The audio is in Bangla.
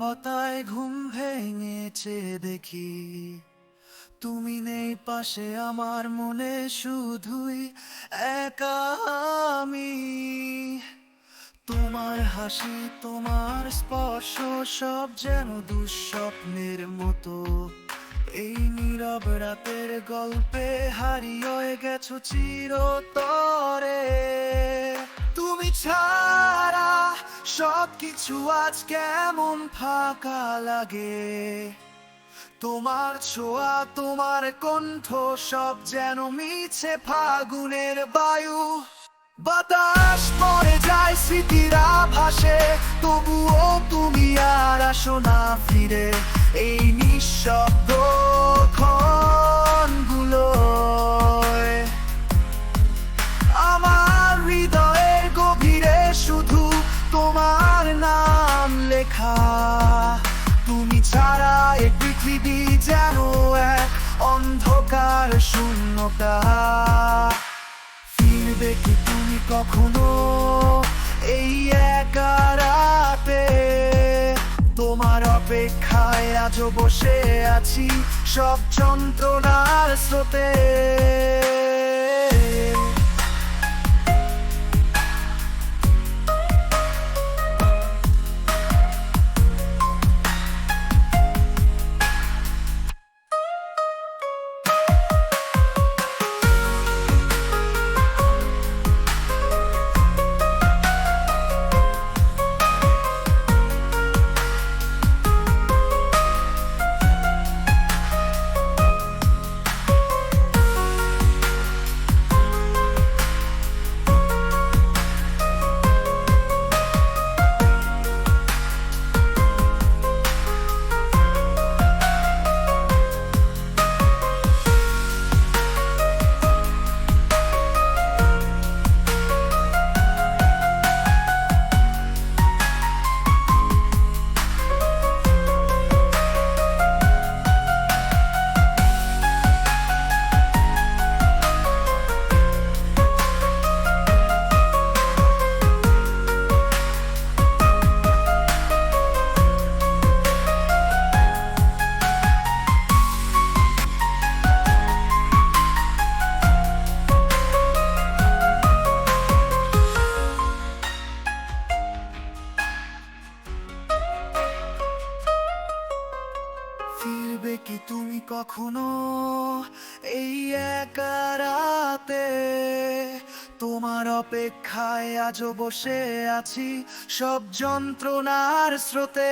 নীরবতায় ঘুম ভেঙেছে দেখি। তুমি নেই পাশে আমার মনে শুধুই একা আমি। তোমার হাসি, তোমার স্পর্শ, সব যেন দুঃস্বপ্নের মতো। এই নীরব রাতের গল্পে হারিয়ে গেছো চিরতরে। তুমি ছাড়া সব কিছু আজ কেমন ফাঁকা লাগে? তোমার ছোঁয়া, তোমার কণ্ঠ, সব যেন মিছে ফাগুনের বায়ু। বাতাস পড়ে যায় স্মৃতিরা ভাসে তবুও তুমি আর আসো না ফিরে। এই নিঃশব্দ পৃথিবী যেন এক অন্ধকার শূন্যতা। ফিরবে কি তুমি কখনো এই একা রাতে? তোমার অপেক্ষায় আজও বসে আছি সব যন্ত্রণার স্রোতে। কি তুমি কখনো এই একা রাতে তোমার অপেক্ষায় আজও বসে আছি সব যন্ত্রণার স্রোতে?